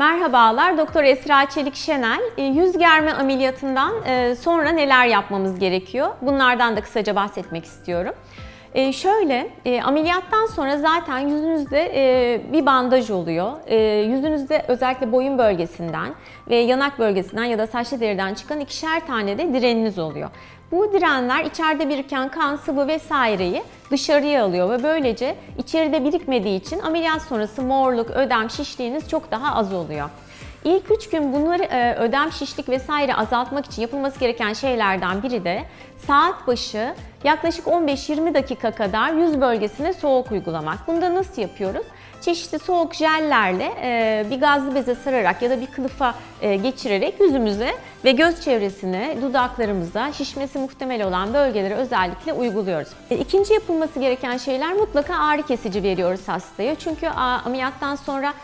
Merhabalar, Doktor Esra Çelik Şenel. E, Yüz germe ameliyatından e, sonra neler yapmamız gerekiyor? Bunlardan da kısaca bahsetmek istiyorum. E, şöyle, ameliyattan sonra zaten yüzünüzde bir bandaj oluyor. Yüzünüzde özellikle boyun bölgesinden ve yanak bölgesinden ya da saçlı deriden çıkan ikişer tane de direniniz oluyor. Bu direnler içeride biriken kan, sıvı vesaireyi dışarıya alıyor ve böylece içeride birikmediği için ameliyat sonrası morluk, ödem, şişliğiniz çok daha az oluyor. İlk 3 gün bunları e, ödem, şişlik vesaire azaltmak için yapılması gereken şeylerden biri de saat başı yaklaşık 15-20 dakika kadar yüz bölgesine soğuk uygulamak. Bunu da nasıl yapıyoruz? Çeşitli soğuk jellerle e, bir gazlı beze sararak ya da bir kılıfa e, geçirerek yüzümüze ve göz çevresine, dudaklarımıza şişmesi muhtemel olan bölgelere özellikle uyguluyoruz. E, İkinci yapılması gereken şeyler mutlaka ağrı kesici veriyoruz hastaya. Çünkü ameliyattan sonra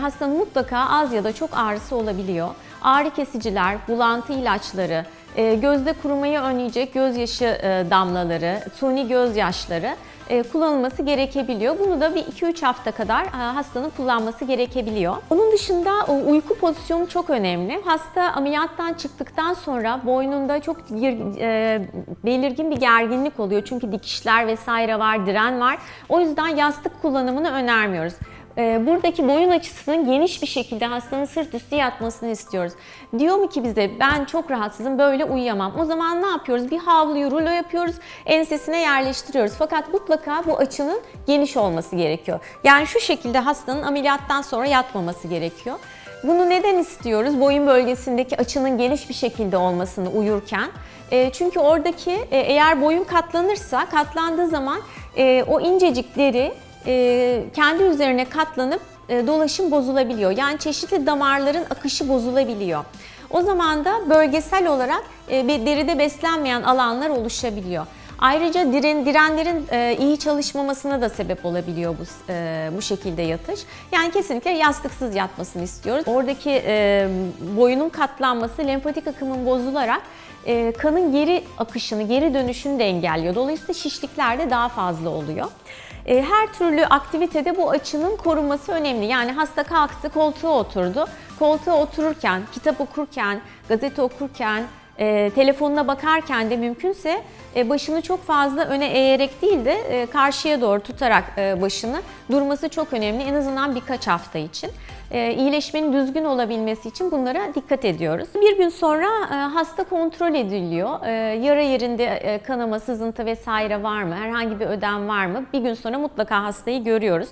hastanın mutlaka az ya da çok ağrısı olabiliyor. Ağrı kesiciler, bulantı ilaçları, gözde kurumayı önleyecek gözyaşı e, damlaları, suni gözyaşları e, kullanılması gerekebiliyor. Bunu da bir 2-3 hafta kadar e, hastanın kullanması gerekebiliyor. Onun dışında uyku pozisyonu çok önemli. Hasta ameliyattan çıktıktan sonra boynunda çok belirgin bir gerginlik oluyor. Çünkü dikişler vesaire var, diren var. O yüzden yastık kullanımını önermiyoruz. E, Buradaki boyun açısının geniş bir şekilde hastanın sırt üstü yatmasını istiyoruz. Diyor mu ki bize ben çok rahatsızım böyle uyuyamam. O zaman ne yapıyoruz? Bir havluyu rulo yapıyoruz, ensesine yerleştiriyoruz. Fakat mutlaka bu açının geniş olması gerekiyor. Yani şu şekilde hastanın ameliyattan sonra yatmaması gerekiyor. Bunu neden istiyoruz? Boyun bölgesindeki açının geniş bir şekilde olmasını uyurken. E, çünkü oradaki e, eğer boyun katlanırsa katlandığı zaman e, o incecik deri kendi üzerine katlanıp e, dolaşım bozulabiliyor. Yani çeşitli damarların akışı bozulabiliyor. O zaman da bölgesel olarak e, deride beslenmeyen alanlar oluşabiliyor. Ayrıca diren, direnlerin e, iyi çalışmamasına da sebep olabiliyor bu e, bu şekilde yatış. Yani kesinlikle yastıksız yatmasını istiyoruz. Oradaki e, boyunun katlanması lenfatik akımın bozularak e, kanın geri akışını, geri dönüşünü de engelliyor. Dolayısıyla şişlikler de daha fazla oluyor. E, Her türlü aktivitede bu açının korunması önemli. Yani hasta kalktı, koltuğa oturdu. Koltuğa otururken, kitap okurken, gazete okurken, e, telefonuna bakarken de mümkünse e, başını çok fazla öne eğerek değil de e, karşıya doğru tutarak e, başını durması çok önemli. En azından birkaç hafta için. E, iyileşmenin düzgün olabilmesi için bunlara dikkat ediyoruz. Bir gün sonra e, hasta kontrol ediliyor. E, yara yerinde e, kanama, sızıntı vesaire var mı? Herhangi bir ödem var mı? Bir gün sonra mutlaka hastayı görüyoruz.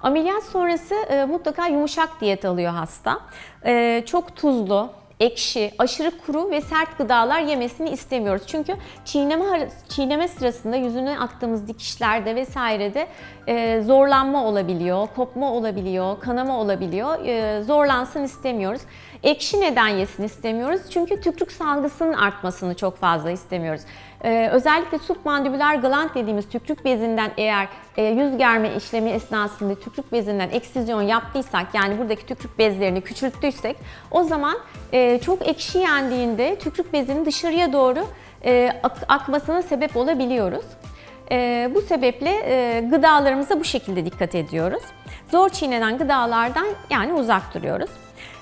Ameliyat sonrası e, mutlaka yumuşak diyet alıyor hasta. E, çok tuzlu, ekşi, aşırı kuru ve sert gıdalar yemesini istemiyoruz. Çünkü çiğneme çiğneme sırasında yüzüne attığımız dikişlerde vesairede e, zorlanma olabiliyor, kopma olabiliyor, kanama olabiliyor. E, zorlansın istemiyoruz. Ekşi neden yesin istemiyoruz? Çünkü tükürük salgısının artmasını çok fazla istemiyoruz. Ee, özellikle submandibüler gland dediğimiz tükürük bezinden eğer e, yüz germe işlemi esnasında tükürük bezinden eksizyon yaptıysak yani buradaki tükürük bezlerini küçülttüysek o zaman e, çok ekşi yendiğinde tükürük bezinin dışarıya doğru e, ak- akmasına sebep olabiliyoruz. E, bu sebeple e, gıdalarımıza bu şekilde dikkat ediyoruz. Zor çiğnenen gıdalardan yani uzak duruyoruz.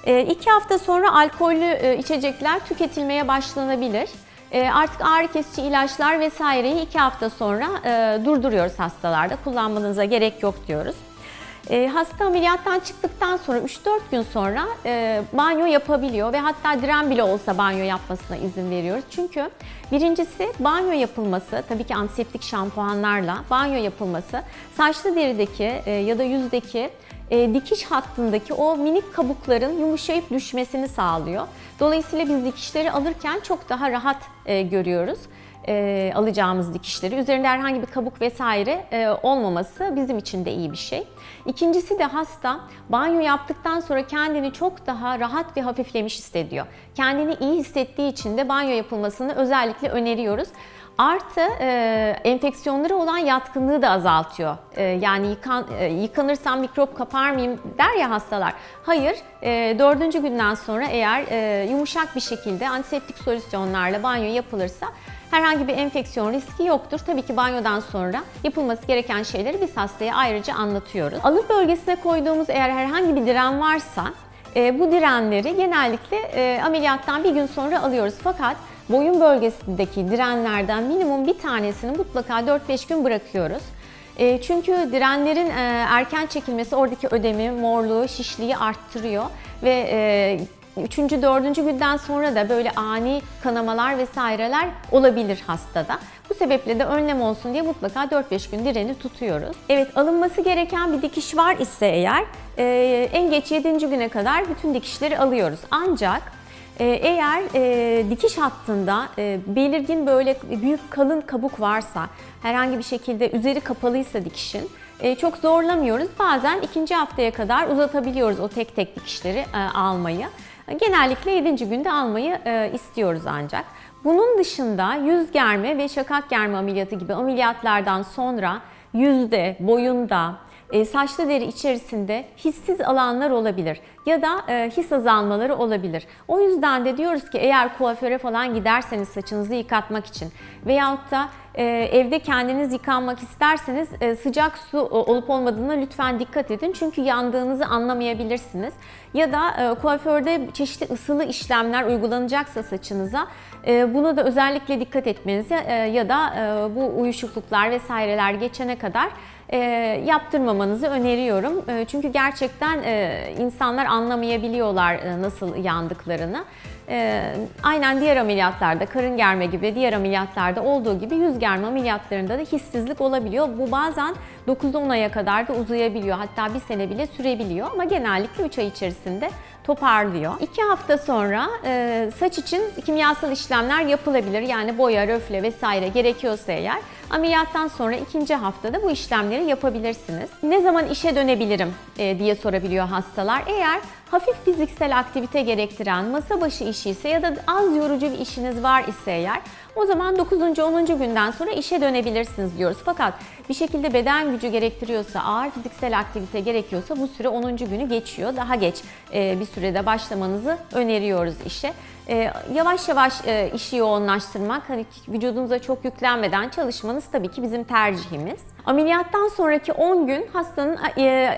E, iki hafta sonra alkollü e, içecekler tüketilmeye başlanabilir. E, Artık ağrı kesici ilaçlar vesaireyi iki hafta sonra e, durduruyoruz hastalarda. Kullanmanıza gerek yok diyoruz. E, hasta ameliyattan çıktıktan sonra 3-4 gün sonra e, banyo yapabiliyor ve hatta diren bile olsa banyo yapmasına izin veriyoruz. Çünkü birincisi banyo yapılması, tabii ki antiseptik şampuanlarla banyo yapılması saçlı derideki e, ya da yüzdeki e, dikiş hattındaki o minik kabukların yumuşayıp düşmesini sağlıyor. Dolayısıyla biz dikişleri alırken çok daha rahat e, görüyoruz e, alacağımız dikişleri. Üzerinde herhangi bir kabuk vesaire e, olmaması bizim için de iyi bir şey. İkincisi de hasta banyo yaptıktan sonra kendini çok daha rahat ve hafiflemiş hissediyor. Kendini iyi hissettiği için de banyo yapılmasını özellikle öneriyoruz. Artı e, enfeksiyonlara olan yatkınlığı da azaltıyor. E, yani yıkan, e, yıkanırsam mikrop kapar mıyım der ya hastalar. Hayır, e, dördüncü günden sonra eğer e, yumuşak bir şekilde antiseptik solüsyonlarla banyo yapılırsa herhangi bir enfeksiyon riski yoktur. Tabii ki banyodan sonra yapılması gereken şeyleri biz hastaya ayrıca anlatıyoruz. Alın bölgesine koyduğumuz eğer herhangi bir diren varsa E, bu direnleri genellikle e, ameliyattan bir gün sonra alıyoruz. Fakat boyun bölgesindeki direnlerden minimum bir tanesini mutlaka 4-5 gün bırakıyoruz. E, çünkü direnlerin erken çekilmesi oradaki ödemi, morluğu, şişliği arttırıyor ve Üçüncü, dördüncü günden sonra da böyle ani kanamalar vesaireler olabilir hastada. Bu sebeple de önlem olsun diye mutlaka 4-5 gün direni tutuyoruz. Evet alınması gereken bir dikiş var ise eğer en geç 7. güne kadar bütün dikişleri alıyoruz. Ancak eğer e, dikiş hattında e, belirgin böyle büyük kalın kabuk varsa, herhangi bir şekilde üzeri kapalıysa dikişin e, çok zorlamıyoruz. Bazen ikinci haftaya kadar uzatabiliyoruz o tek tek dikişleri e, almayı. Genellikle 7. günde almayı e, istiyoruz ancak. Bunun dışında yüz germe ve şakak germe ameliyatı gibi ameliyatlardan sonra yüzde, boyunda, e, saçlı deri içerisinde hissiz alanlar olabilir ya da e, his azalmaları olabilir. O yüzden de diyoruz ki eğer kuaföre falan giderseniz saçınızı yıkatmak için veyahut da e, evde kendiniz yıkanmak isterseniz sıcak su olup olmadığına lütfen dikkat edin. Çünkü yandığınızı anlamayabilirsiniz. Ya da e, kuaförde çeşitli ısılı işlemler uygulanacaksa saçınıza e, buna da özellikle dikkat etmenizi e, ya da bu uyuşukluklar vesaireler geçene kadar e, yaptırmamanızı öneriyorum. E, çünkü gerçekten e, insanlar anlamayabiliyorlar e, nasıl yandıklarını. E, aynen diğer ameliyatlarda, karın germe gibi diğer ameliyatlarda olduğu gibi yüz germe ameliyatlarında da hissizlik olabiliyor. Bu bazen 9-10 aya kadar da uzayabiliyor. Hatta bir sene bile sürebiliyor ama genellikle 3 ay içerisinde toparlıyor. 2 hafta sonra e, saç için kimyasal işlemler yapılabilir. Yani boya, röfle vesaire gerekiyorsa eğer ameliyattan sonra ikinci haftada bu işlemleri yapabilirsiniz. Ne zaman işe dönebilirim e, diye sorabiliyor hastalar. Eğer hafif fiziksel aktivite gerektiren masa başı işi ise ya da az yorucu bir işiniz var ise eğer o zaman 9. 10. günden sonra işe dönebilirsiniz diyoruz. Fakat bir şekilde beden gücü gerektiriyorsa, ağır fiziksel aktivite gerekiyorsa bu süre 10. günü geçiyor. Daha geç bir sürede başlamanızı öneriyoruz işe. E, yavaş yavaş e, işi yoğunlaştırmak, hani vücudunuza çok yüklenmeden çalışmanız tabii ki bizim tercihimiz. Ameliyattan sonraki 10 gün hastanın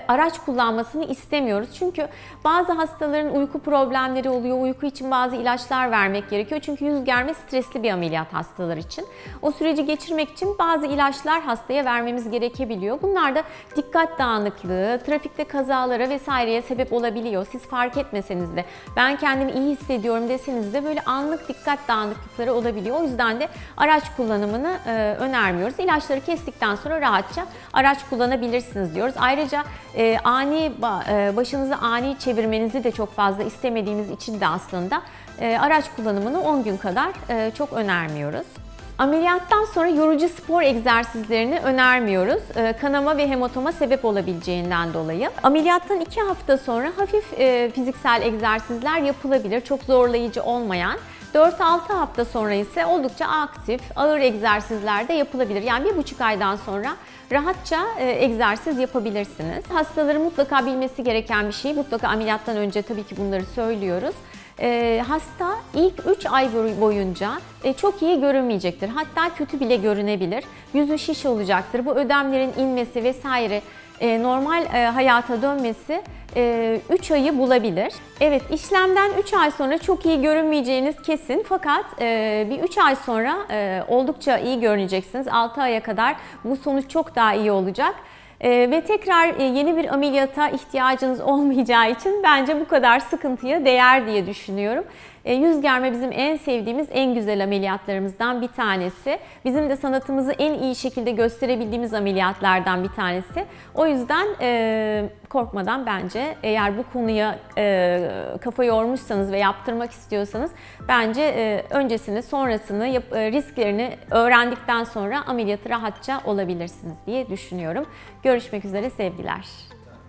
araç kullanmasını istemiyoruz. Çünkü bazı hastaların uyku problemleri oluyor. Uyku için bazı ilaçlar vermek gerekiyor. Çünkü yüz germe stresli bir ameliyat hastalar için. O süreci geçirmek için bazı ilaçlar hastaya vermemiz gerekebiliyor. Bunlar da dikkat dağınıklığı, trafikte kazalara vesaireye sebep olabiliyor. Siz fark etmeseniz de ben kendimi iyi hissediyorum deseniz de böyle anlık dikkat dağınıklıkları olabiliyor. O yüzden de araç kullanımını e, önermiyoruz. İlaçları kestikten sonra rahatça araç kullanabilirsiniz diyoruz. Ayrıca e, ani e, başınızı ani çevirmenizi de çok fazla istemediğimiz için de aslında e, araç kullanımını 10 gün kadar e, çok önermiyoruz. Ameliyattan sonra yorucu spor egzersizlerini önermiyoruz. Ee, kanama ve hematoma sebep olabileceğinden dolayı. Ameliyattan 2 hafta sonra hafif e, fiziksel egzersizler yapılabilir. Çok zorlayıcı olmayan. 4-6 hafta sonra ise oldukça aktif, ağır egzersizler de yapılabilir. Yani bir buçuk aydan sonra rahatça e, egzersiz yapabilirsiniz. Hastaların mutlaka bilmesi gereken bir şey, mutlaka ameliyattan önce tabii ki bunları söylüyoruz e, hasta ilk 3 ay boyunca e, çok iyi görünmeyecektir. Hatta kötü bile görünebilir. Yüzü şiş olacaktır. Bu ödemlerin inmesi vesaire e, normal e, hayata dönmesi 3 e, ayı bulabilir. Evet işlemden 3 ay sonra çok iyi görünmeyeceğiniz kesin fakat e, bir 3 ay sonra e, oldukça iyi görüneceksiniz. 6 aya kadar bu sonuç çok daha iyi olacak. Ee, ve tekrar e, yeni bir ameliyata ihtiyacınız olmayacağı için bence bu kadar sıkıntıya değer diye düşünüyorum. E, yüz germe bizim en sevdiğimiz, en güzel ameliyatlarımızdan bir tanesi. Bizim de sanatımızı en iyi şekilde gösterebildiğimiz ameliyatlardan bir tanesi. O yüzden e, korkmadan bence eğer bu konuya e, kafa yormuşsanız ve yaptırmak istiyorsanız bence öncesini, sonrasını, risklerini öğrendikten sonra ameliyatı rahatça olabilirsiniz diye düşünüyorum. Görüşmek üzere sevgiler.